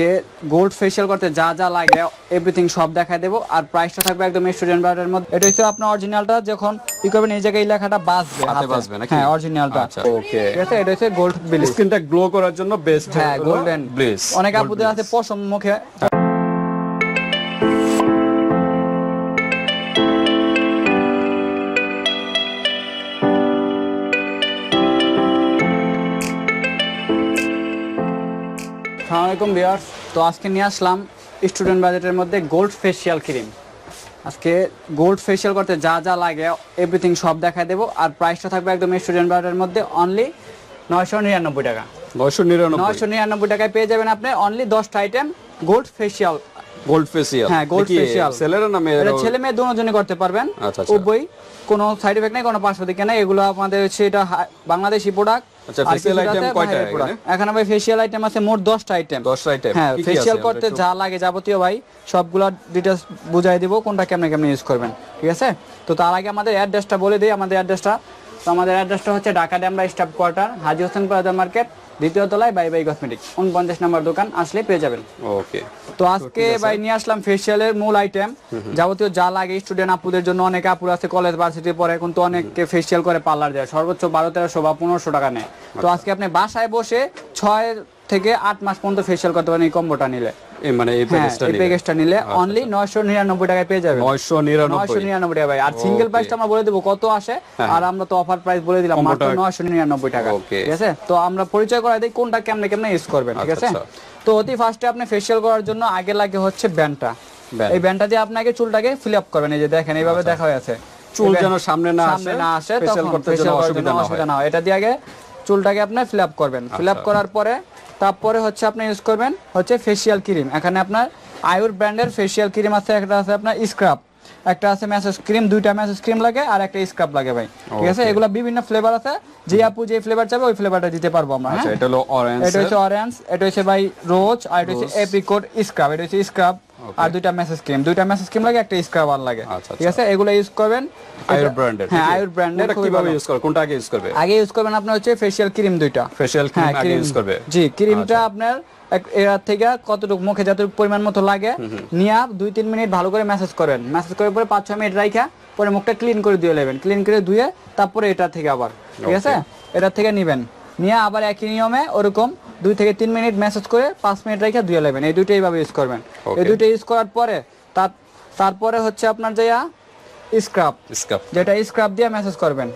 আজকে gold facial করতে যা যা লাগে এভরিথিং সব দেখায় দেবো। আর প্রাইসটা থাকবে একদম স্টুডেন্ট বারের মধ্যে। এটা হচ্ছে আপনার অরিজিনালটা যখন ই করবেন এই জায়গায় লেখাটা বাঁচবে হাতে বাসবে নাকি? হ্যাঁ অরিজিনালটা আচ্ছা, okay. ঠিক আছে এটা হচ্ছে গোল্ড বিলিশ স্কিনটা গ্লো করার জন্য বেস্ট হ্যাঁ গোল্ডেন ব্লিস অনেক আপুদের আছে পশম মুখে। আলাইকুম ভিউয়ার্স। তো আজকে নিয়ে আসলাম স্টুডেন্ট বাজেটের মধ্যে গোল্ড ফেসিয়াল ক্রিম আজকে গোল্ড ফেসিয়াল করতে যা যা লাগে এভরিথিং সব দেখায় দেবো। আর প্রাইসটা থাকবে একদম স্টুডেন্ট বাজেটের মধ্যে অনলি নয়শো নিরানব্বই টাকা। নয়শো নিরানব্বই। নয়শো নিরানব্বই টাকায় পেয়ে যাবেন আপনি অনলি দশটা item gold facial gold facial হ্যাঁ গোল্ড ফেশিয়াল ছেলেরা না মেয়েরা ছেলে মেয়ে দুজনে করতে পারবেন। আচ্ছা, আচ্ছা। উভয় কোনো সাইড এফেক্ট নেই কোনো পার্শ্ব দিকে নেই। এগুলো আমাদের হচ্ছে এটা বাংলাদেশি প্রোডাক্ট আচ্ছা, কয়টা এখানে? ভাই ফেশিয়াল আইটেম আছে মোট দশটা আইটেম দশটা আইটেম হ্যাঁ ফেশিয়াল করতে যা লাগে যাবতীয় ভাই সবগুলা ডিটেইলস বুঝাই দিব কোনটা কেমনে কেমনে ইউজ করবেন ঠিক আছে? তো তার আগে আমাদের অ্যাড্রেসটা বলে দিই আমাদের অ্যাড্রেসটা তো আমাদের অ্যাড্রেসটা হচ্ছে Dhaka Demra staff quarter Haji Hossain plaza market দ্বিতীয় তলায় বাই বাই কসমেটিক উনপঞ্চাশ নম্বর দোকান আসলে পেয়ে যাবেন। ওকে তো আজকে ভাই নিয়ে আসলাম ফেসিয়ালের মূল আইটেম যাবতীয় যা লাগে স্টুডেন্ট আপুদের জন্য অনেক আপুর আছে কলেজ ভার্সিটি পরে কিন্তু অনেককে ফেসিয়াল করে পার্লার দেয়। সর্বোচ্চ বারো তেরোশো বা পনেরোশো টাকা নেয়। তো আজকে আপনি বাসায় বসে ছয় থেকে আট মাস পর্যন্ত ফেশিয়াল করতে পারেন এই কম্বোটা নিলে। মানে এই হ্যাঁ প্যাকেজটা নিলে। অনলি নয়শো নিরানব্বই টাকায় পেয়ে যাবেন। নয়শো নয়শো নিরানব্বই নিরানব্বই টাকা ভাই আর সিঙ্গেল প্রাইসটা আমরা বলে দেবো কত আসে আর আমরা তো অফার প্রাইস বলে দিলাম মাত্র Combo টা- নয়শো নিরানব্বই টাকা। ঠিক আছে? তো আমরা পরিচয় করাই দিই কোনটা কেমনে কেমনে ইউজ করবেন ঠিক আচ্ছা, আছে? আচ্ছা। তো অতি ফার্স্টে আপনি ফেশিয়াল করার জন্য আগে লাগে হচ্ছে ব্যান্ডটা। এই ব্যান্ডটা দিয়ে আপনাকে চুলটাকে ফিল আপ করবেন এই যে দেখেন এইভাবে দেখা হয়ে আচ্ছা। চুল যেন সামনে না আসে, না আসে তখন করতে যেন করার অসুবিধা জন্য না হয়। অসুবিধা না হয়। এটা দিয়ে আগে চুলটাকে আপনি ফিল আপ করবেন। ফিল আপ আচ্ছা। করার পরে তারপরে হচ্ছে আপনি ইউজ করবেন হচ্ছে ফেসিয়াল ক্রিম এখানে আপনার আয়ুর ব্র্যান্ডের ফেসিয়াল ক্রিম আছে একটা আছে আপনার স্ক্রাব একটা আছে ম্যাসেজ ক্রিম দুইটা ম্যাসেজ ক্রিম লাগে আর একটা স্ক্রাব লাগে ভাই। ঠিক আছে. এগুলো বিভিন্ন ফ্লেভার আছে। যে আপু যে ফ্লেভার চাবে ওই ফ্লেভারটা দিতে পারব আমরা আচ্ছা হ্যাঁ? এটা হলো অরেঞ্জ এটা হচ্ছে অরেঞ্জ এটা হচ্ছে ভাই রোজ আর এটা হচ্ছে. এপ্রিকট স্ক্রাব এটা হচ্ছে স্ক্রাব আর দুইটা মেসেজ ক্রিম দুইটা মেসেজ ক্রিম লাগে একটা স্ক্রাব আর লাগে। আচ্ছা, ঠিক আছে? এগুলো ইউজ করবেন। আয়ুর ব্র্যান্ডের হ্যাঁ আয়ুর ব্র্যান্ডের কীভাবে ইউজ করবে? কোনটা আগে ইউজ করবে? আগে ইউজ করবেন আপনার হচ্ছে ফেশিয়াল ক্রিম দুইটা। ফেশিয়াল ক্রিম হ্যাঁ আগে ইউজ করবে। জি ক্রিমটা আপনার এক- এর থেকে কতটুকু মুখে যতটুকু পরিমাণ মতো লাগে নিয়ে দুই তিন মিনিট ভালো করে ম্যাসেজ করেন। ম্যাসেজ করে পরে পাঁচ ছয় মিনিট রাইখা পরে মুখটা ক্লিন করে দিয়ে নেবেন। ক্লিন করে ধুয়ে তারপরে এটা থেকে আবার। ঠিক আছে? এটা থেকে নিবেন। নিয়ে আবার একই নিয়মে ওরকম দুই থেকে তিন মিনিট মেসেজ করে পাঁচ মিনিট রেখে ধুয়ে নেবেন। এই দুইটা এইভাবে ইউজ করবেন। এই. দুইটা ইউজ করার পরে তার তারপরে হচ্ছে আপনার যে স্ক্রাব স্ক্রাব যেটা স্ক্রাব দিয়ে মেসেজ করবেন।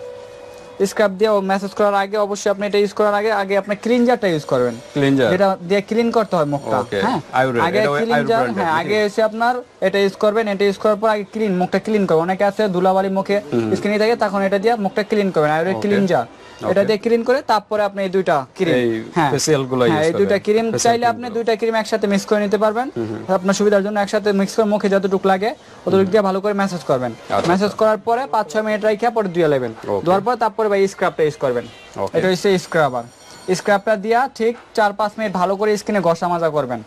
স্ক্রাব দিয়ে মেসেজ করার আগে অবশ্যই আপনি এটা ইউজ করার আগে আগে আপনি ক্লিনজারটা ইউজ করবেন। ক্লিনজার যেটা দিয়ে ক্লিন করতে হয় মুখটা হ্যাঁ? আগে ক্লিনজার হ্যাঁ আগে এসে আপনার এটা ইউজ করবেন এটা ইউজ করার পর আগে ক্লিন মুখটা ক্লিন করবেন। অনেকে আছে ধুলাবালি মুখে স্কিনে থাকে তখন এটা দিয়ে মুখটা ক্লিন করবেন Okay. ক্লিনজার এটা দিয়ে ক্লিন করে তারপরে আপনি এই দুইটা ক্রিম এই facial গুলো হ্যাঁ use এই দুইটা ক্রিম চাইলে আপনি দুইটা ক্রিম একসাথে মিক্স করে নিতে পারবেন। আপনার সুবিধার জন্য একসাথে মিক্স করে মুখে যতটুকু লাগে অতটুকু দিয়ে ভালো করে মেসেজ করবেন। আচ্ছা, মেসেজ করার পরে পাঁচ ছয় মিনিট রাখা পরে ধুয়ে নেবেন। Okay. ধোয়ার পর তারপরে ভাই স্ক্রাবটা ইউজ করবেন। এটা হচ্ছে স্ক্রাবার স্ক্রাবটা দিয়া ঠিক চার পাঁচ মিনিট ভালো করে স্কিনে ঘষা মাজা করবেন।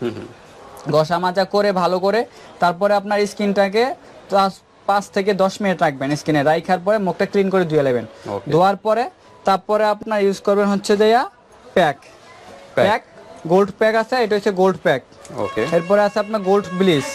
ঘষা মাজা করে ভালো করে তারপরে আপনার স্কিনটাকে পাঁচ থেকে দশ মিনিট রাখবেন স্কিনে রাখার পরে মুখটা ক্লিন করে ধুয়ে নেবেন। ধোয়ার পরে তারপরে আপনার ইউজ করবেন হচ্ছে দেয়া প্যাক প্যাক গোল্ড প্যাক আছে এটা হচ্ছে গোল্ড প্যাক ওকে এরপরে আছে আপনার গোল্ড ব্লিচ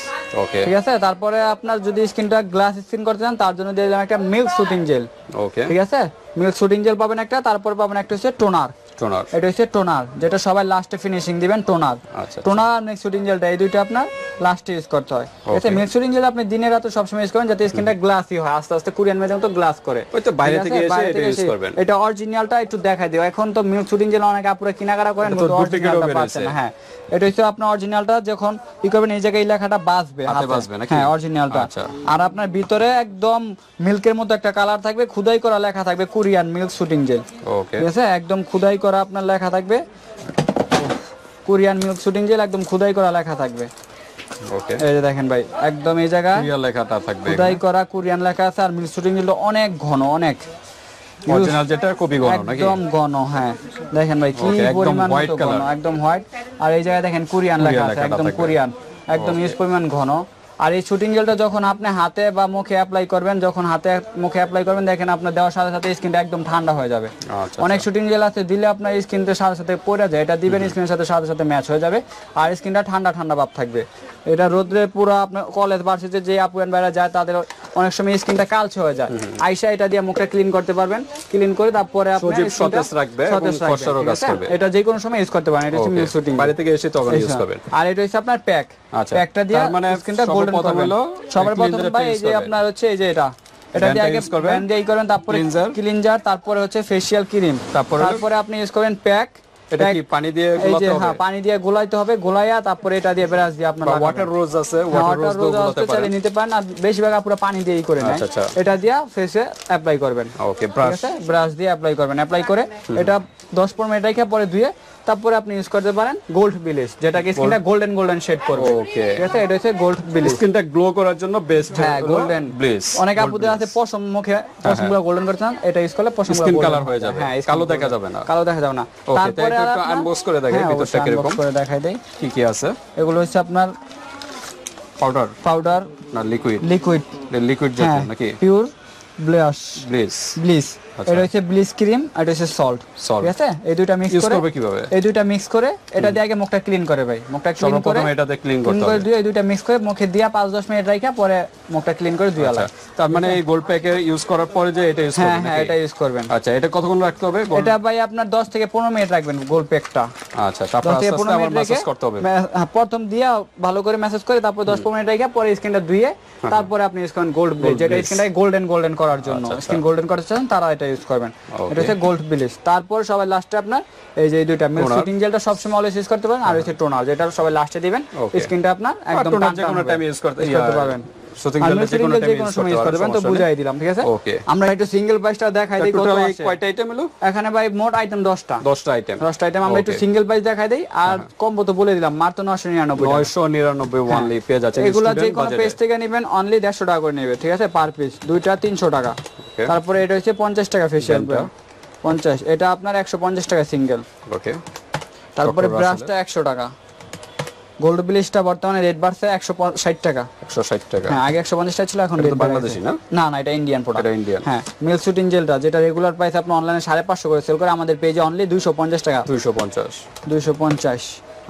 ওকে ঠিক আছে? তারপরে আপনার যদি স্কিনটা গ্লাস স্কিন করতে চান তার জন্য দিয়ে দিলাম একটা মিল্ক শুটিং জেল ওকে ঠিক আছে? মিল্ক শুটিং জেল পাবেন একটা তারপর পাবেন একটা হচ্ছে টোনার। টোনার। এটা হচ্ছে টোনার যেটা সবাই লাস্টে ফিনিশিং দিবেন টোনার। আচ্ছা টোনার আর শুটিং জেলটা এই দুইটা আপনার লাস্টে ইউজ করতে হয়। আছে Okay. জেল আপনি দিনের রাতে সবসময় ইউজ করেন যাতে স্কিনটা গ্লাসি হয় আস্তে আস্তে কোরিয়ান মেজে মতো গ্লাস করে। ওই তো বাইরে থেকে এসে এটা use করবেন। এটা অরিজিনালটা একটু দেখাই দিও। এখন তো শুটিং জেল অনেক আপুরা কিনাকাটা করেন তো কিন্তু অরিজিনালটা পাচ্ছেন হ্যাঁ এটা হচ্ছে আপনার অরিজিনালটা যখন ই করবেন এই জায়গায় লেখাটা বাজবে হাতে। বাজবে নাকি? হ্যাঁ অরিজিনালটা আচ্ছা। আর আপনার ভিতরে একদম মিল্কের মতো একটা কালার থাকবে খুদাই করা লেখা থাকবে Korean milk soothing gel okay ঠিক আছে? একদম খুদাই করা আপনার লেখা থাকবে। কোরিয়ান মিল্ক শুটিং জেল একদম খুদাই করা লেখা থাকবে। ওকে এই যে দেখেন ভাই একদম এই জায়গায় ক্লিয়ার লেখাটা থাকবে খুদাই করা কোরিয়ান লেখা আছে আর শুটিং জেল অনেক ঘন অনেক। অরিজিনাল যেটা কপি ঘন নাকি? একদম ঘন হ্যাঁ। দেখেন ভাই কি পরিমাণ ঘন একদম হোয়াইট আর এই জায়গায় দেখেন কোরিয়ান লেখা আছে একদম কোরিয়ান একদম ইউজ পরিমাণ ঘন। আর এই শুটিং জেলটা যখন আপনি হাতে বা মুখে অ্যাপ্লাই করবেন যখন হাতে মুখে অ্যাপ্লাই করবেন দেখেন আপনার দেওয়ার সাথে সাথে স্কিনটা একদম ঠান্ডা হয়ে যাবে। আচ্ছা অনেক শুটিং জেল আছে দিলে আপনার স্কিনটা সাথে সাথে পড়ে যায়। এটা দিবেন স্কিনের সাথে সাথে সাথে ম্যাচ হয়ে যাবে। আর স্কিনটা ঠান্ডা ঠান্ডা ভাব থাকবে। এটা রোদ্রে পুরো আপনার কলেজ ভার্সিতে যে আপুয়ান বাইরে যায় তাদের অনেক সময় স্কিনটা কালচে হয়ে যায়। আইসা এটা দিয়ে মুখটা ক্লিন করতে পারবেন। ক্লিন করে তারপরে আপনি সতেজ রাখবে সতেজ রাখবে। এটা যে কোনো সময় ইউজ করতে পারেন এটা হচ্ছে মিল শুটিং বাড়ি থেকে এসে তখন ইউজ করবেন আর এটা হচ্ছে আপনার প্যাক আচ্ছা। প্যাকটা দিয়ে মানে স্কিনটা গোল্ডেন সবার প্রথম ভাই এই যে আপনার হচ্ছে এই যে এটা। এটা দিয়ে Band-টা আগে করবেন। দিয়ে করবেন তারপরে ক্লিনজার তারপরে হচ্ছে ফেসিয়াল ক্রিম তারপরে তারপরে আপনি ইউজ করবেন প্যাক এটা কি পানি দিয়ে গোলাতে হবে? হ্যাঁ পানি দিয়ে গোলাইতে হবে গোলাইয়া তারপরে এটা দিয়ে ব্রাশ দিয়ে আপনার ওয়াটার রোজ আছে হ্যাঁ, ওয়াটার রোজ গোলাতে পারেন। নিতে পারেন আর বেশিরভাগ পুরো পানি দিয়েই করে নেয়। এটা দিয়া ফেসে অ্যাপ্লাই করবেন। ওকে ব্রাশ ব্রাশ দিয়ে অ্যাপ্লাই করবেন। অ্যাপ্লাই করে এটা দশ পনেরো মিনিট রেখে পরে ধুয়ে তারপরে আপনি ইউজ করতে পারেন গোল্ড বিলিশ যেটাকে স্কিনটা গোল্ডেন গোল্ডেন শেড করবে। Okay. ঠিক আছে? এটা হচ্ছে গোল্ড বিলিশ স্কিনটা গ্লো করার জন্য বেস্ট হ্যাঁ গোল্ডেন অনেক আপুদের আছে পশম মুখে পশমগুলো গোল্ডেন করতে চান এটা ইউজ করলে পশম Skin color হয়ে যাবে। হ্যাঁ কালো দেখা যাবে না। কালো দেখা যাবে না। তারপরে একটু আপনার- করে দেখাই, হ্যাঁ, ভিতরটা কীরকম? করে দেখাই দেই। কি কি আছে? এগুলো হচ্ছে আপনার পাউডার পাউডার না লিকুইড লিকুইড লিকুইড হ্যাঁ জাতীয় নাকি? পিওর ব্লাশ ব্লিস আচ্ছা। এটা হচ্ছে ব্লিচ ক্রিম আর এটা হচ্ছে সল্ট ঠিক আছে? এই দুইটা মিক্স করে করবে কীভাবে? এই মিক্স করে এটা দিয়ে আগে মুখটা ক্লিন করে ভাই। মুখটা ক্লিন করে এটাতে ক্লিন করতে হবে। দিয়ে এই মিক্স করে মুখে দিয়া পাঁচ দশ মিনিট রাখা পরে মুখটা ক্লিন করে আচ্ছা আলাদা। তার মানে এই গোল্ড প্যাকে ইউজ করার পরে যে এটা ইউজ হ্যাঁ করবেন হ্যাঁ? এটা ইউজ করবেন। আচ্ছা এটা কতক্ষণ রাখতে হবে এটা ভাই আপনার 10 থেকে 15 মিনিট রাখবেন গোল প্যাকটা আচ্ছা তারপর আস্তে আস্তে আবার ম্যাসাজ করতে হবে। হ্যাঁ, প্রথম দিয়া ভালো করে মেসেজ করে তারপর 10 15 মিনিট রেখে পরে স্কিনটা ধুয়ে তারপরে আপনি ইউজ করেন গোল্ড যেটা। স্কিনটাকে গোল্ডেন গোল্ডেন করার জন্য। আচ্ছা, আচ্ছা। স্কিন গোল্ডেন করতে চান তারা এটা ইউজ করবেন। এটা হচ্ছে গোল্ড ব্লিচ তারপর সবাই লাস্টে আপনার এই যে এই দুইটা মিল্ক। শুটিং জেলটা সবসময় অলওয়েজ ইউজ করতে পারেন। আর হচ্ছে টোনার যেটা সবাই লাস্টে দিবেন। স্কিনটা আপনার একদম toner টান যে কোনো হবে। time করতে- use করতে পারবেন। shooting আর gel milk যে কোনো shooting gel time যে কোনো use সময় করতে ইউজ করতে পারেন পারবেন, সমস্যা বুঝাই দিলাম ঠিক আছে? Okay. আমরা একটু সিঙ্গেল প্রাইসটা দেখাই দিই কত টোটাল আছে। কয়টা আইটেম এলো? এখানে ভাই মোট আইটেম 10টা 10টা আইটেম দশটা আইটেম আমরা একটু সিঙ্গেল প্রাইস দেখাই দেই। আর কম্বো তো বলে দিলাম মাত্র নশো নিরানব্বই টাকা। 999 ওয়ানলি পেয়ে যাচ্ছে এগুলা যে কোনো পেজ থেকে নেবেন অনলি দেড়শো টাকা করে নেবে ঠিক আছে? পার পিস দুইটা তিনশো টাকা। Okay. তারপরে এটা হচ্ছে পঞ্চাশ টাকা ফেসিয়াল? পঞ্চাশ এটা আপনার একশো পঞ্চাশ টাকা সিঙ্গেল ওকে তারপরে ব্রাশটা একশো টাকা। গোল্ড ব্লিচটা বর্তমানে রেট বাড়ছে একশো ষাট টাকা। 160 টাকা। হ্যাঁ আগে একশো পঞ্চাশ টাকা ছিল এখন রেট বাংলাদেশি না? না না এটা ইন্ডিয়ান প্রোডাক্ট এটা Indian। হ্যাঁ মিল শুটিং জেলটা যেটা রেগুলার প্রাইস আপনি অনলাইনে সাড়ে পাঁচশো করে সেল করে আমাদের পেজে অনলি দুইশো পঞ্চাশ টাকা। 250 দুইশো পঞ্চাশ।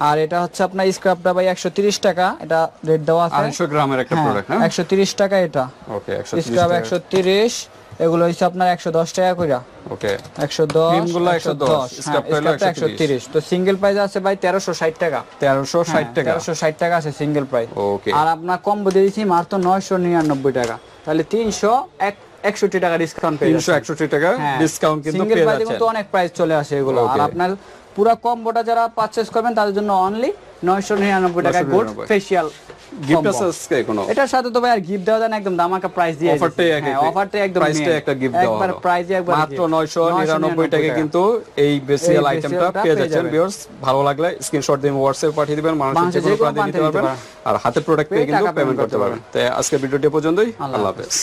আর এটা হচ্ছে আপনার স্ক্রাবটা ভাই একশো তিরিশ টাকা এটা রেট দেওয়া আছে। 250 গ্রামের একটা প্রোডাক্ট একশো তিরিশ টাকা এটা। ওকে 130 স্ক্রাব টাকা। একশো তিরিশ এগুলো হচ্ছে আপনার একশো দশ টাকা কইরা। ওকে। একশো দশ Cream গুলো 110, স্ক্রাবটা হলো একশো তিরিশ। তো সিঙ্গেল প্রাইস আছে ভাই তেরোশো ষাট টাকা। 1360 টাকা। তেরোশো ষাট টাকা আছে সিঙ্গেল প্রাইস। ওকে। আর আপনার কম্বো দিয়ে দিচ্ছি মাত্র নয়শো নিরানব্বই টাকা। তাহলে তিনশো এক একষট্টি টাকা ডিসকাউন্ট পেয়ে যাচ্ছেন। 361 টাকা হ্যাঁ, ডিসকাউন্ট কিন্তু পেয়ে যাচ্ছেন। কিন্তু অনেক প্রাইস চলে আসে এগুলো। আর আপনার পুরো কম্বোটা যারা পারচেজ করবেন তাদের জন্য অনলি নয়শো নিরানব্বই টাকা গোল্ড 999 ফেসিয়াল গিফট আছে আজকে কোনো? এটার সাথে তো ভাই আর গিফট দেওয়া যায় না একদম প্রাইস দিয়ে অফারটাই অফারটাই একদম। একটা গিফট দেওয়া একবার প্রাইস একবার মাত্র 999 টাকা কিন্তু এই বেসিয়াল আইটেমটা পেয়ে যাচ্ছেন ভিউয়ার্স ভালো লাগলে স্ক্রিনশট দিয়ে হোয়াটসঅ্যাপ পাঠিয়ে দিবেন বাংলাদেশের যে কোনো প্রান্তে দিতে পারবেন। আর হাতে প্রোডাক্ট পেয়ে কিন্তু পেমেন্ট করতে পারবেন। তাই আজকের ভিডিওটি পর্যন্তই। আল্লাহ হাফেজ।